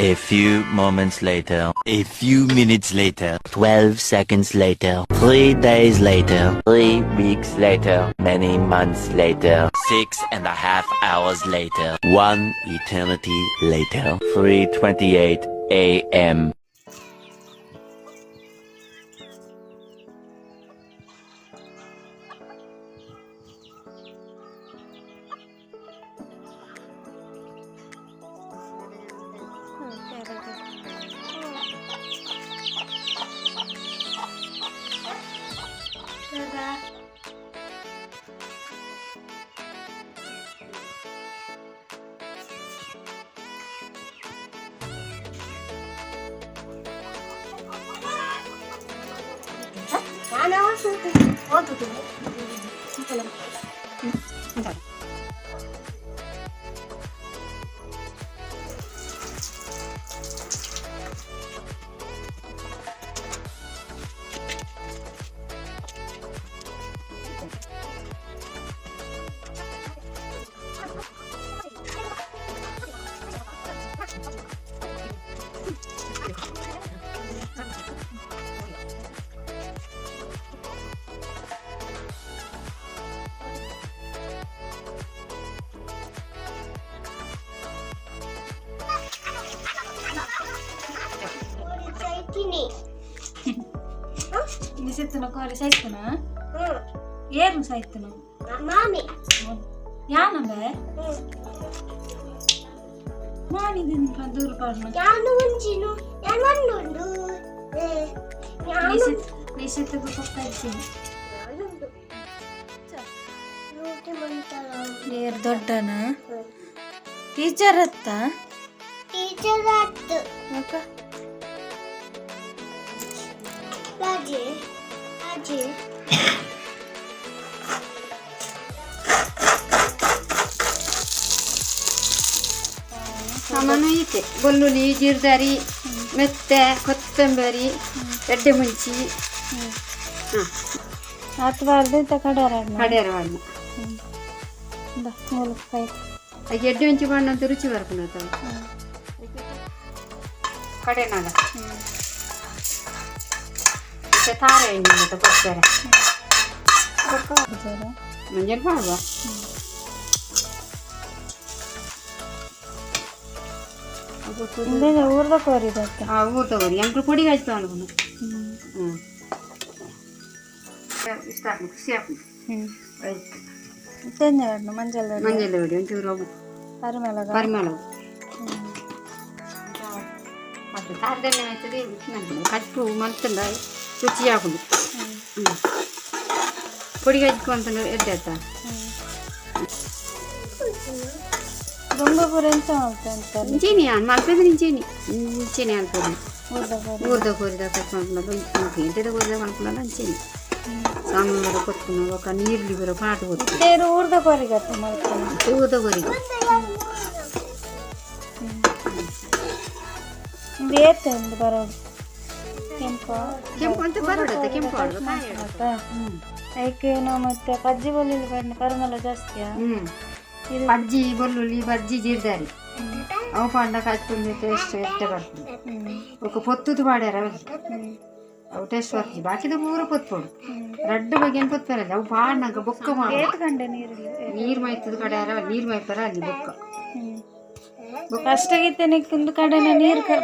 A few moments later. A few minutes later. Twelve seconds later. Three days later. Three weeks later. Many months later. Six and a half hours later. One eternity later. 3.28 a.m. না ও দুটো ಕೋರಿ ಸೈತನ ಏನು ಸೈಸ್ತನ ಮಾಮಿ. ಯಾನಂಬೆ ಮಾಡಿದ್ದೀನಿ ದೂರ ಪಡ್ನ. ಯಾನು ಮುಂಚಿನು ಯಾನೊಂದುಂಡು ಯಾನು ನಿಸಿತ್ತಕ್ಕೆ ಹೋಗ್ತಾ ಇದ್ದೀನಿ ಯಾನುಂಡು ರೂಟಿ ಮಂತಲ ನೀರು ದೊಡ್ಡನ? ಟೀಚರ್ ಹತ್ತ? ಟೀಚರ್ ಅತ್ತ ರಾಜೆ ರಾಜೆ ಸಾಮಾನು ಐತೆ ಬೆಳ್ಳುಳ್ಳಿ ಜೀರ್ದಾರಿ ಮೆತ್ತೆ ಕೊತ್ತಂಬರಿ ಎಡ್ಡೆ ಮುಂಚಿ ಹತ್ತು ಬಾರ್ದು ಇಂತ ಕಡಾರ ಕಡೆಯರ ಬಣ್ಣ ಮೂಲ ಕೈ ಆ ಎಡ್ಡೆ ಮುಂಚಿ ಬಣ್ಣ ಅಂತ ರುಚಿ ಬರ್ಕೊಂಡು ಕಡೆನಾಗ ಮತ್ತೆ ತಾರೆ ಎಣ್ಣೆ ಮತ್ತೆ ಕೊಡ್ತಾರೆ ಮಂಜಲ್ ಮಾಡುವ ಹಿಂದೆ ಊರ್ದ ಕೋರಿದತ್ತ ಆ ಊರು ತಗೋರಿ ಎಂಟ್ರು ಪುಡಿ ಹಚ್ತು ಅನ್ಕೊಂಡು ಹ್ಞೂ ಇಷ್ಟ ಹಾಕ್ಬೇಕು ಖುಷಿ ಹಾಕ್ಬೇಕು ಹ್ಞೂ ಆಯ್ತು ತೆಂಜಾಡ್ನು ಮಂಜಲ್ ಮಂಜಲ್ ಹೊಡಿ ಒಂಚೂರು ಹೋಗು ಪರಿಮಳಗ ಪರಿಮಳ ಮತ್ತೆ ಸಾರದೆಣ್ಣೆ ಆಯ್ತದೆ ಕಟ್ಟು ಮಲ್ತಂಡ రుచి ఆకులు పొడిగా కొంత ఎట్టేస్తా గంగపూర ఎంత ఇంచేని మలపేది ఇంచేని ఇంచేని అనుకోండి ఊరిదో కోరిదో కట్టుకుంటున్నాడు ఇంటిదో కోరిదో అనుకున్నాడు ఇంచేని సాంబారు కొట్టుకున్నాడు ఒక నీళ్ళు కూడా పాట కొట్టుకున్నాడు ఊరిదో కోరిక ఊరిదో కోరిక వేస్తుంది బరోబర్ ಕೆಂಪ ಕೆಂಪು ಅಂತ ಬರೋಡತ್ತೆ ಕೆಂಪು ಆಡುದು ಕಾಯಿ ಆಡುದು. ಆಯ್ತಾ ಅದಕ್ಕೆ ನಾವು ಮತ್ತೆ ಕಜ್ಜಿ ಬೊಳ್ಳಿಲಿ ಬಣ್ಣ ಪರಿಮಳ ಜಾಸ್ತಿಯಾ ಹ್ಮ್ ಇದು ಬಜ್ಜಿ ಬೆಳ್ಳುಳ್ಳಿ ಬಜ್ಜಿ ಜೀರ್ದಾರಿ ಅವು ಪಂಡ ಕಚ್ಕೊಂಡು ಟೇಸ್ಟ್ ಎಷ್ಟೇ ಬರ್ತದೆ ಹ್ಮ್ ఒక పొత్తుది వాడారు అవి ಹ್ಮ್ అవి టేస్ట్ వస్తుంది బాకీది ఊర పొత్తుపోడు రెడ్ బగ్గిన పొత్తుపోలేదు అవి పాడినాక బొక్క మాడు ಏತ್ ಗಂಟೆ ನೀರಿಲ್ಲ ನೀರು ಮೈತದ ಕಡ್ಯಾರ ನೀರು ಮೈಪಾರ ಅಲ್ಲಿ ಬೊಕ್ಕ ಹ್ಮ್ ಫಸ್ಟ್ ಆಗಿತ್ತೆ ನಿಕ್ಕಿಂದು ಕಡೆನ ನೀರು ಕ-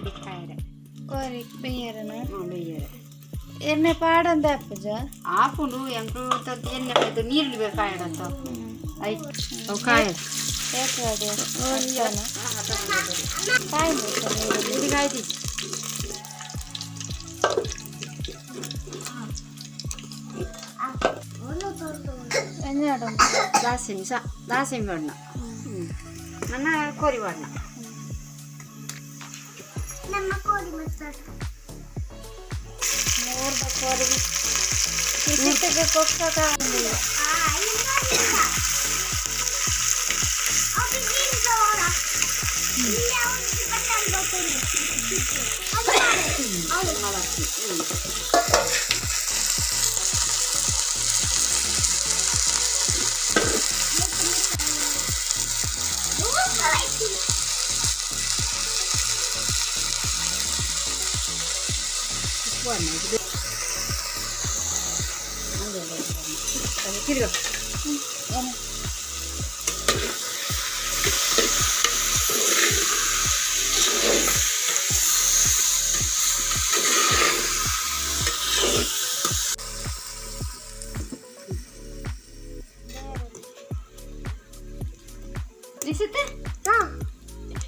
ಬಿಟ್ಟಾರೆ ಕೋರಿ ಬೇಯರನ ಬೇಯರ ಎಣ್ಣೆ ಪಾಡಂದ ಅಪ್ಪಜ ಹಾಕೊಂಡು ಎಂಟು ಎಣ್ಣೆ ಕಾಯ್ತು ನೀರ್ಲಿ ಬೇಕಾಯಡಂತ ಆಯ್ತು ಕಾಯ ಕಾಯ್ತು ദാസ്യം ദാസ്യം വേണം എന്നാ കോരി വേണം ಕೋಡಿ ಮತ್ತೆ ಮೂರ್ದ ಕೋರಿಗೆ ನಿಶ್ಚಿತಗೆ ಕೊಕ್ಕಾಗ ಆಗಂಗಿಲ್ಲ ಆ 切るよ。うん。うん。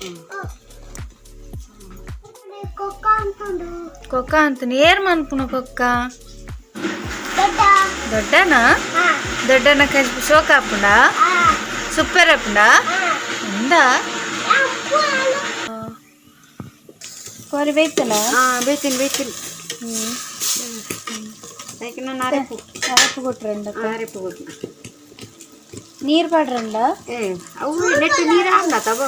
うん。ಕೊಕ್ಕ ಅಂತೀನಿ ಏರ್ ಮನ್ಪುನ ಕೊಕ್ಕ ದೊಡ್ಡ ದೊಡ್ಡನಾ ಹಾ ದೊಡ್ಡನ ಕಜ್ಬಿ ಶೋಕ ಹಾಪುಂಡ ಹಾ ಸುಪ್ಪರ್ ಹಾಪುಂಡ ఉందా కోరి వేస్తనా బేతిని బేతిని అయితే నన్ను అరేపు అరపు కొట్టరండి అరేపు కొట్టిన ನೀರು ಪಾಡ್ರಂಡ ಏ ಅವು ನೆಟ್ಟು ನೀರು ಆಗ್ಲತ್ತ ಬ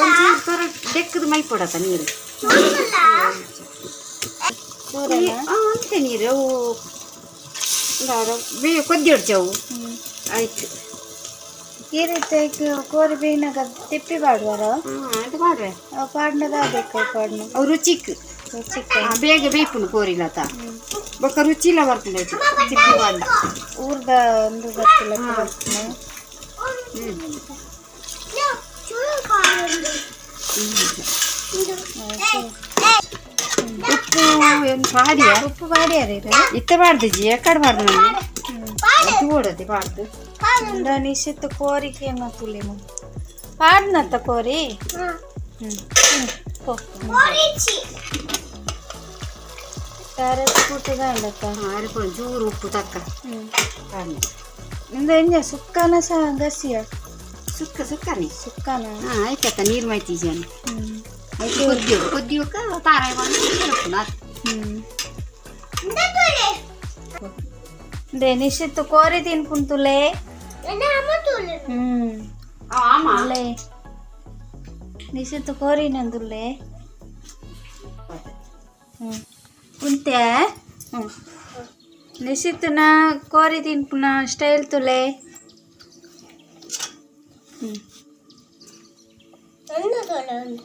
ಒಂಚೂರು ತರ ಬೆಕ್ಕದ ಮೈ ಕೊಡತ್ತ ನೀರು ಅಂತೀನಿ ರವು ಬೇ ಕೊದ್ದಿಡ್ತೇವು ಆಯ್ತು ಈ ರೀತಿ ಕೋರಿ ಬೇಯಿನಾಗ ತಿಪ್ಪಿ ಬಾಡ್ವಾರ ಅದು ಮಾಡ್ರೆ ಪಾಡ್ನದ ಅದಕ್ಕೆ ಪಾಡ್ನ ಅವು ರುಚಿಕ್ ರುಚಿಕ್ ಬೇಗ ಬೇಯ್ಪುನು ಕೋರಿಲತ್ತ ಬೊಕ್ಕ ರುಚಿ ಇಲ್ಲ ಬರ್ತದೆ ತಿಪ್ಪಿ ಬಾಡ್ಲ ಊರ್ದ ಒಂದು ಗೊತ್ತಿಲ್ಲ ಹ್ಞೂ ఉప్పు పాడియా ఉప్పు పాడేది ఇత్త పాడుతుంది ఎక్కడ పాడుతుంది ఇది కూడది పాడుతు దాని సిత్త కోరికి ఏమవుతులేము పాడినంత కోరి కరెక్ట్గా ఉండక్క ఆరిపోయి చూరు ఉప్పు తక్క పాడిన ఇందేం చేయ సుక్కన గసియా సుక్క సుక్కని సుక్కన అయిపోతా నీరు మై తీసాను ಮಾಯ್ತಿ ಜನ ಹ್ಮ್ ಆಯ್ತು ಕೊದ್ದಿವು ಕೊದ್ದಿವಕ್ಕ ತಾರಾಯಿ ಮಾಡಿ ಹ್ಮ್ దే నిశ్చిత కోరి తినుకుంటులే ಹ್ಮ್ ಆಮ ಅಲ್ಲೇ ನಿಶ್ಚಿತ ಕೋರಿ ನಂದುಲ್ಲೆ ಹ್ಮ್ ಕುಂತೆ ಹ್ಮ್ ನಿಶ್ಚಿತನ ಕೋರಿ ತಿನ್ಪುನ ಸ್ಟೈಲ್ ತುಲೆ ಹ್ಮ್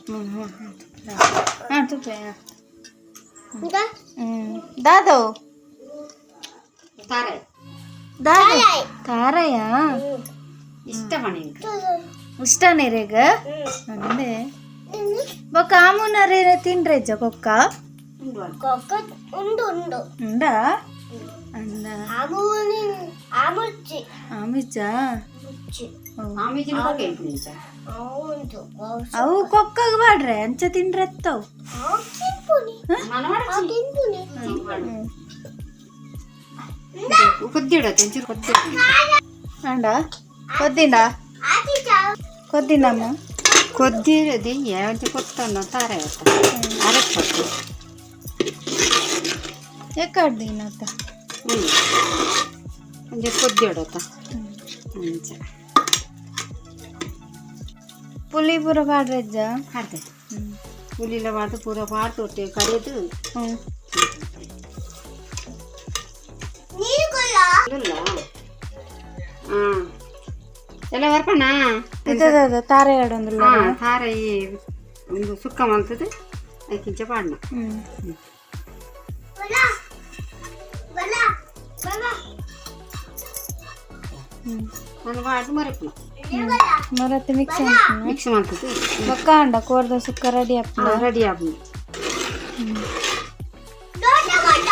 ಹ್ಮ್ ಹ್ಮ್ ಹಾಂ ತುಪ್ಲೆ ಹ್ಮ್ ದಾದವ್ ತಾರಾಯಿ ದಾದ ತಾರಯ್ಯ ಇಷ್ಟ ಮನೆ ಇಷ್ಟನೇ ರೇಗ ಅಂದೆ ಬೊಕ್ಕ ಆಮುನರೇ ತಿನ್ರೇಜ ಕೊಕ್ಕ ಉಂಡು ಉಂಡು ఉండా అంద ಆಮೂನಿ ಆಮುಚ್ಚಿ ಅವು ಕೊಕ್ಕಾಗ ಬಾಡ್ರೆ ಅಂಚ ತಿಂಡ್ರೆ ತಾರೆ ಕೊದ್ದಿಡತ್ತ ಪುಲಿ ಪೂರ ಪಾಡ್ರೆಜ್ಜ ಹಾಡ್ತೆ ಪುಲಿಲ ಪಾಡ್ತು ಪೂರ ಪಾಡ್ತು ಒಟ್ಟೆ ಕರಿದು ಹ್ಞೂ ಎಲ್ಲ ಬರ್ಪಣ್ಣ ಇದ್ದದ ತಾರ ಎರಡೊಂದು ತಾರ ಈ ಒಂದು ಸುಕ್ಕ ಮಂತದೆ ಅದಕ್ಕಿಂಚ ಪಾಡ್ನ ಹ್ಞೂ ನಾನು ಪಾಡ್ದು ಮರೆಪ್ಪ మరొత్తి మిక్స్ అంటున్నా ಮಿಕ್ಸ್ ಮಾಡ್ತದೆ ఒక్క అండ కూరద సుక్క రెడీ అప్పుడు ರೆಡಿ ಆಗ್ಬೋದು ದೊಡ್ಡ ಮಟ್ಟ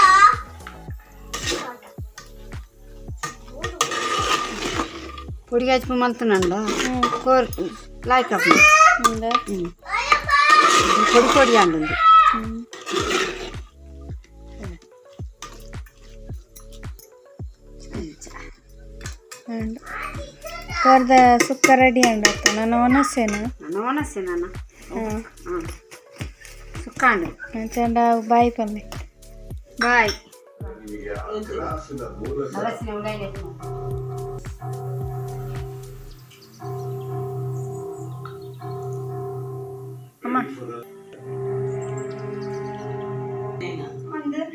పొడి కాచి మలుతున్నాడు కోరి లాయక్ అప్పుడు ఉందా పొడి పొడి అండి అండ్ ಕೊರ್ದ ಸುಕ್ಕ ರೆಡಿ ಅಂಡತ್ತ ನಾನು ಒನಸೇನ ಒನಸೇನ ಸುಕ್ಕಾಂಡು ಚಂಡ ಬಾಯ್ ಪಲ್ಲೆ. ಬಾಯ್.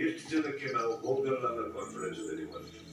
ಎಷ್ಟು ಜನಕ್ಕೆ ನಾವು ಹೋಗಲ್ಲ ಅನ್ನೋ ಕಾನ್ಫಿಡೆನ್ಸ್ ಇದೆ ನಿಮ್ಮಲ್ಲಿ